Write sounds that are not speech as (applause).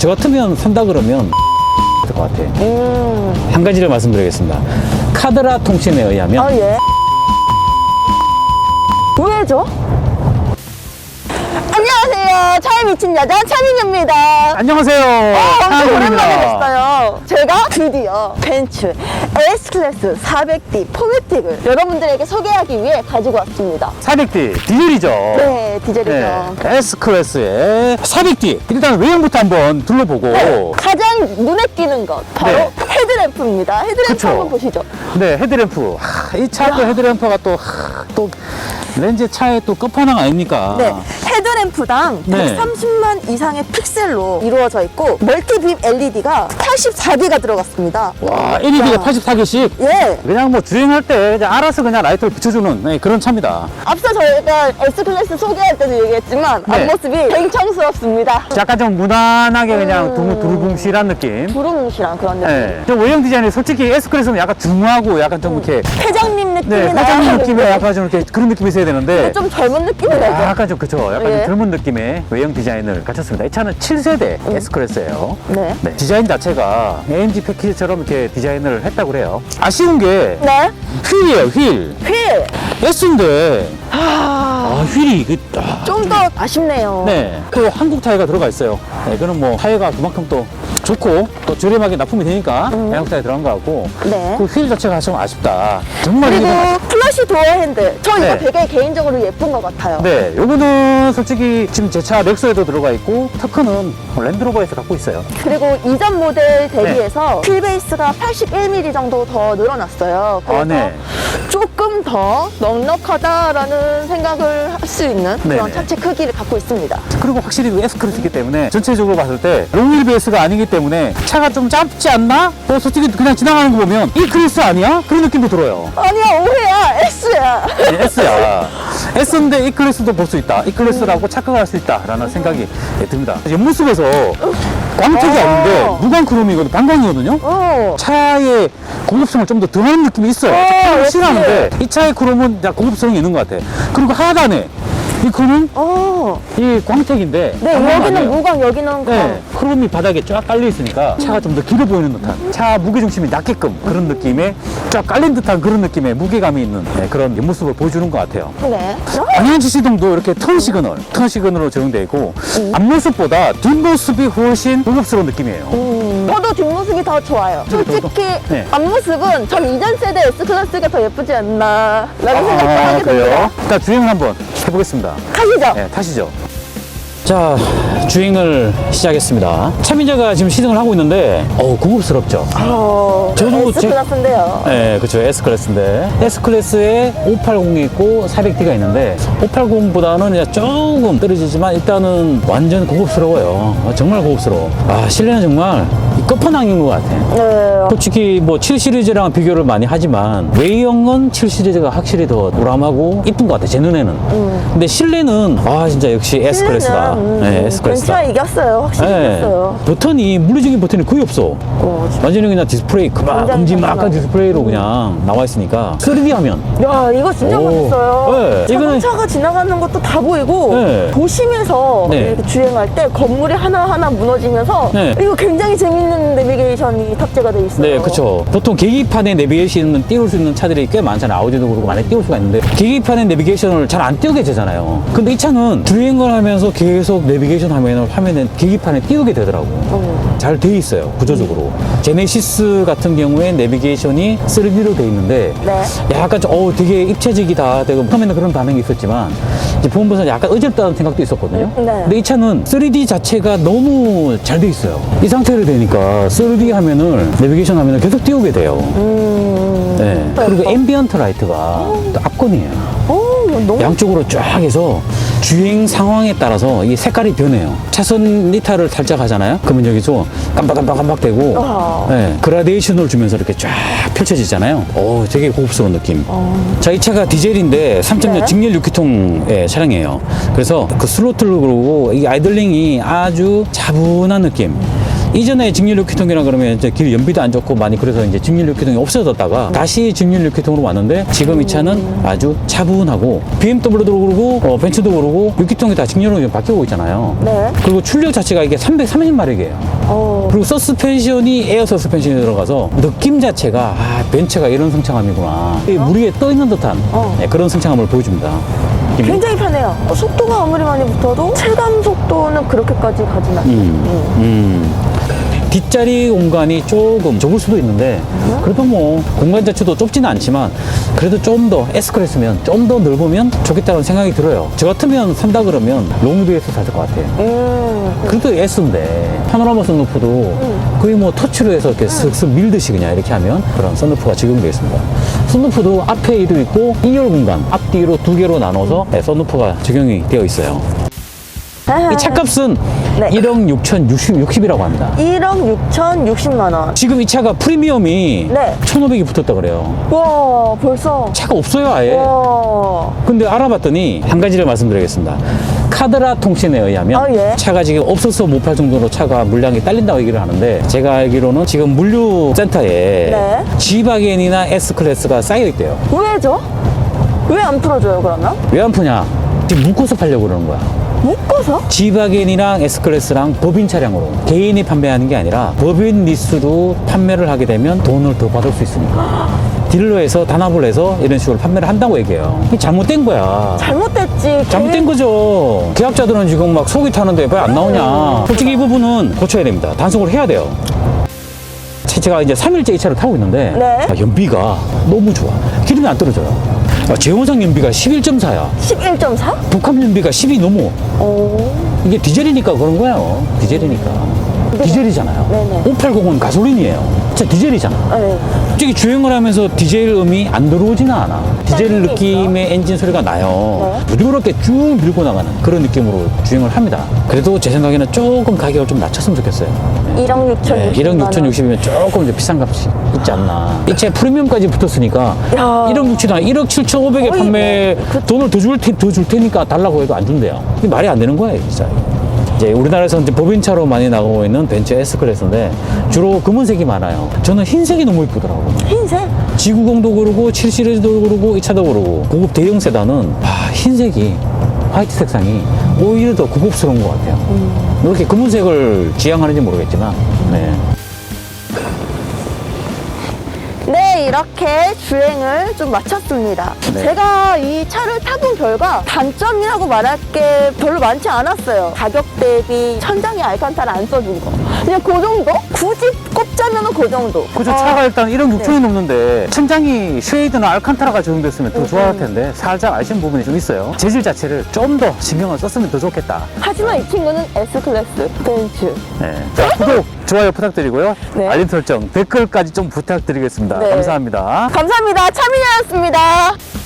저 같으면 산다 그러면 될 것 같아. 음, 한 가지를 말씀드리겠습니다. 카드라 통신에 의하면 아, 예. 왜죠? 안녕하세요. 차에 미친 여자 차민입니다. 안녕하세요. 엄청 하은입니다. 오랜만에 뵀어요. 제가 드디어 벤츠 S클래스 400D 포매틱을 여러분들에게 소개하기 위해 가지고 왔습니다. 400D 디젤이죠. 네, 디젤이죠. 네, S클래스의 400D. 일단 외형부터 한번 둘러보고. 네, 가장 눈에 띄는 것 바로 네. 헤드램프입니다. 헤드램프 그쵸. 한번 보시죠. 네, 헤드램프. 이차 또 헤드램프가 또, 하, 또 렌즈 차의 또 끝판왕 아닙니까? 네, 헤드램프당 네. 130만 이상의 픽셀로 이루어져 있고 멀티빔 LED가 84개가 들어갔습니다. 와, LED가 야. 84개씩. 예, 그냥 뭐 주행할 때 그냥 알아서 그냥 라이트를 붙여주는 네, 그런 차입니다. 앞서 저희가 S클래스 소개할 때도 얘기했지만 네. 앞모습이 굉청스럽습니다. 약간 좀 무난하게 그냥 음. 두루, 두루뭉실한 느낌. 부르뭉실한 그런 느낌. 네. 좀 외형 디자인이 솔직히 S클래스는 약간 중후하고 약간 좀 이렇게 회장님 느낌이 네, 나요. 사장님 느낌의 약간 좀 이렇게 그런 느낌이 있어야 되는데 좀 젊은 느낌이 나죠. 아, 약간 좀 그쵸. 약간 예. 좀 젊은 느낌의 외형 디자인을 갖췄습니다. 이 차는 7세대 S클래스예요. 네. 디자인 자체가 AMG 패키지처럼 이렇게 디자인을 했다고 그래요. 아쉬운 게 네. 휠이에요, 휠. 휠. S인데 아, 아, 휠이 그 아, 좀 더 아쉽네요. 네. 그 한국 타이어가 들어가 있어요. 네, 그럼 뭐 타이어가 그만큼 또 좋고 또 저렴하게 납품이 되니까 타이어 들어간 거 같고 음. 네. 그 휠 자체가 좀 아쉽다. 정말 그리고 이거 플러시 도어 핸들. 저 이거 네. 되게 개인적으로 예쁜 것 같아요. 네, 요거는 솔직히 지금 제차 넥소에도 들어가 있고 터크는 랜드로버에서 갖고 있어요. 그리고 이전 모델 대비해서 네. 휠 베이스가 81mm 정도 더 늘어났어요. 그래서 아, 네. 조금 더 넉넉하다라는 생각을 할 수 있는 그런 네네. 차체 크기를 갖고 있습니다. 그리고 확실히 그 S클래스이기 때문에 전체적으로 봤을 때 롱휠 베이스가 아니기 때문에 차가 좀 짧지 않나? 어, 솔직히 그냥 지나가는 거 보면 이 클래스 아니야? 그런 느낌도 들어요. 아니야, 오해야, S야. 네, S야. S인데 이 클래스도 볼 수 있다. 이 클래스라고 착각할 수 있다라는 생각이 예, 듭니다. 옆모습에서 광택이 어. 아닌데 무광 크롬이거든, 반광이거든요. 어. 차의 고급성을 좀 더 더하는 느낌이 있어요. 어, 역시. 싫어하는데 이 차의 크롬은 야, 고급성이 있는 것 같아. 그리고 하단에 이 크롬은 어. 이 광택인데 네, 여기는 아니에요. 무광, 여기는 광. 네, 크롬이 바닥에 쫙 깔려 있으니까 차가 좀 더 길어 보이는 듯한 차 무게 중심이 낮게끔 그런 느낌의 쫙 깔린 듯한 그런 느낌의 무게감이 있는 네, 그런 옆모습을 보여주는 것 같아요. 네. 방향지 시동도 이렇게 턴 시그널, 턴 시그널로 적용되어 있고 앞모습보다 뒷모습이 훨씬 고급스러운 느낌이에요. 음, 저도 뒷모습이 더 좋아요. 솔직히 네. 앞모습은 전 이전 세대 S클래스가 더 예쁘지 않나 라는 생각도 아, 하게? 됩니다. 일단 주행을 한번 해보겠습니다. 가시죠. 네, 타시죠. 자, 주행을 시작했습니다. 차민자가 지금 시승을 하고 있는데, 어 고급스럽죠? 어, 저도 제- S클래스인데요. 네, 그렇죠. S클래스인데. S클래스에 580이 있고 400D가 있는데 580보다는 이제 조금 떨어지지만 일단은 완전 고급스러워요. 어, 정말 고급스러워. 아, 실내는 정말 이 끝판왕인 것 같아. 네. 솔직히 뭐 7 시리즈랑 비교를 많이 하지만 외형은 7 시리즈가 확실히 더 우람하고 이쁜 것 같아 제 눈에는. 근데 실내는 아 진짜 역시 S 클래스다. 음, 네, S 클래스다. 벤츠가 이겼어요. 확실히 네. 이겼어요. 버튼이 물리적인 버튼이 거의 없어. 어, 진짜. 완전히 그냥 디스플레이 그만 검지막한 단순하게. 디스플레이로 그냥 나와 있으니까 3D 화면. 야, 이거 진짜 오. 멋있어요. 네, 이거는- 자동차가 지나가는 것도 다 보이고 네. 도심에서 네. 이렇게 주행할 때 건물이 하나하나 무너지면서 네. 이거 굉장히 재밌는 내비게이션이 탑재가 돼 있어요. 네, 그렇죠. 보통 계기판에 내비게이션은 띄울 수 있는 차들이 꽤 많잖아요. 아우디도 그렇고 많이 띄울 수가 있는데 계기판에 내비게이션을 잘 안 띄우게 되잖아요. 근데 이 차는 주행을 하면서 계속 내비게이션 화면을 화면에 계기판에 띄우게 되더라고. 어. 잘 돼 있어요. 구조적으로. 제네시스 같은 경우에 내비게이션이 3D로 돼 있는데 네. 약간 좀 어, 되게 입체적이다. 되고 처음에는 그런 반응이 있었지만 이제 보면서 약간 어렵다는 생각도 있었거든요. 음, 네. 근데 이 차는 3D 자체가 너무 잘 돼 있어요. 이 상태로 되니까 3D 화면을 내비게이션 화면을 계속 띄우게 돼요. 음. 네. 그리고 앰비언트 라이트가 또 앞건이에요. 오, 너무 양쪽으로 쫙 해서 주행 상황에 따라서 이 색깔이 변해요. 차선 니타를 살짝 하잖아요. 그러면 여기서 깜박깜박깜박 되고, 아. 네, 그라데이션을 주면서 이렇게 쫙 펼쳐지잖아요. 오, 되게 고급스러운 느낌. 자, 이 차가 디젤인데 3.0 네. 직렬 6기통의 차량이에요. 그래서 그 스로틀 그러고 이 아이들링이 아주 차분한 느낌. 이전에 직렬 유기통이라 그러면 이제 길 연비도 안 좋고 많이 그래서 이제 직렬 유기통이 없어졌다가 다시 직렬 유기통으로 왔는데 지금 이 차는 아주 차분하고 BMW도 그러고 어, 벤츠도 그러고 유기통이 다 직렬로 바뀌고 있잖아요. 네. 그리고 출력 자체가 이게 330마력이에요. 어. 그리고 서스펜션이 에어 서스펜션이 들어가서 느낌 자체가 아 벤츠가 이런 승차감이구나 이 물 위에 떠 있는 듯한 어. 네, 그런 승차감을 보여줍니다. 굉장히 편해요. 어, 속도가 아무리 많이 붙어도 체감 속도는 그렇게까지 가진 않아요. 음, 음. 뒷자리 공간이 조금 좁을 수도 있는데 그래도 뭐 공간 자체도 좁지는 않지만 그래도 좀더 S클래스면 좀 더 넓으면 좋겠다는 생각이 들어요 저 같으면 산다 그러면 롱드에서 살 것 같아요 음. 그래도 S인데 파노라마 선루프도 거의 뭐 터치로 해서 이렇게 슥슥 밀듯이 그냥 이렇게 하면 그런 선루프가 적용되어 있습니다. 선루프도 앞에 도 있고 2열 공간 앞뒤로 두 개로 나눠서 네, 선루프가 적용이 되어 있어요. 아, 이 차값은 네. 1억 6천 60, 60이라고 합니다. 1억 6천 60만 원. 지금 이 차가 프리미엄이 네. 1,500이 붙었다 그래요. 와, 벌써. 차가 없어요, 아예. 와. 근데 알아봤더니 한 가지를 말씀드리겠습니다. 카드라 통신에 의하면 아, 예. 차가 지금 없어서 못 팔 정도로 차가 물량이 딸린다고 얘기를 하는데 제가 알기로는 지금 물류 센터에 네. G바겐이나 S클래스가 쌓여 있대요. 왜죠? 왜 안 풀어줘요, 그러면? 왜 안 푸냐? 지금 묶어서 팔려고 그러는 거야. 묶어서? G바겐이랑 S클래스랑 법인 차량으로 개인이 판매하는 게 아니라 법인 리스로 판매를 하게 되면 돈을 더 받을 수 있으니까 (gasps) 딜러에서 단합을 해서 이런 식으로 판매를 한다고 얘기해요. 잘못된 거야. 잘못됐지. 잘못된 거죠. 계약자들은 지금 막 속이 타는데 왜 안 나오냐. 솔직히 이 부분은 고쳐야 됩니다. 단속을 해야 돼요. 제가 이제 3일째 이 차를 타고 있는데 네. 아, 연비가 너무 좋아. 기름이 안 떨어져요. 아, 제원상 연비가 11.4야. 11.4? 북한 연비가 10이 넘어. 오. 이게 디젤이니까 그런 거예요. 디젤이니까. 디젤이잖아요. 네네. 580은 가솔린이에요. 진짜 디젤이잖아. 네. 솔직히 주행을 하면서 디젤 음이 안 들어오지는 않아. 디젤 게 느낌의 엔진 소리가 나요. 부드럽게 쭉 밀고 나가는 그런 느낌으로 주행을 합니다. 그래도 제 생각에는 조금 가격을 좀 낮췄으면 좋겠어요. 1억 6천 네, 60만 1억 원. 6천 60이면 조금 이제 비싼 값이 있지 않나. 이 차 프리미엄까지 붙었으니까 야. 1억 6천 원, 1억 7천 5백에 거의 판매 뭐, 그- 돈을 더줄더줄 테니까 달라고 해도 안 준대요. 이게 말이 안 되는 거예요, 진짜. 이제 우리나라에서 이제 법인차로 많이 나가고 있는 벤츠 S 클래스인데 주로 금은색이 많아요. 저는 흰색이 너무 이쁘더라고요. 흰색? G90도 그러고 7 시리즈도 그러고 이 차도 그러고 고급 대형 세단은 아, 흰색이 화이트 색상이 오히려 더 고급스러운 것 같아요. 왜 이렇게 검은색을 지향하는지 모르겠지만 네. 이렇게 주행을 좀 마쳤습니다. 네. 제가 이 차를 타본 결과 단점이라고 말할 게 별로 많지 않았어요. 가격 대비 천장에 알칸타라 안 써준 거. 그냥 그 정도? 굳이 꼽 자면 그 정도. 그죠 어, 차가 일단 1억 6천이 네. 넘는데 천장이 쉐이드나 알칸타라가 적용됐으면 더 좋아할 텐데 살짝 아쉬운 부분이 좀 있어요 재질 자체를 좀 더 신경을 썼으면 더 좋겠다 하지만 이 친구는 S클래스, 벤츠. 네. 자, 구독, 좋아요 부탁드리고요 네. 알림 설정, 댓글까지 좀 부탁드리겠습니다 네. 감사합니다 감사합니다. 차민이었습니다.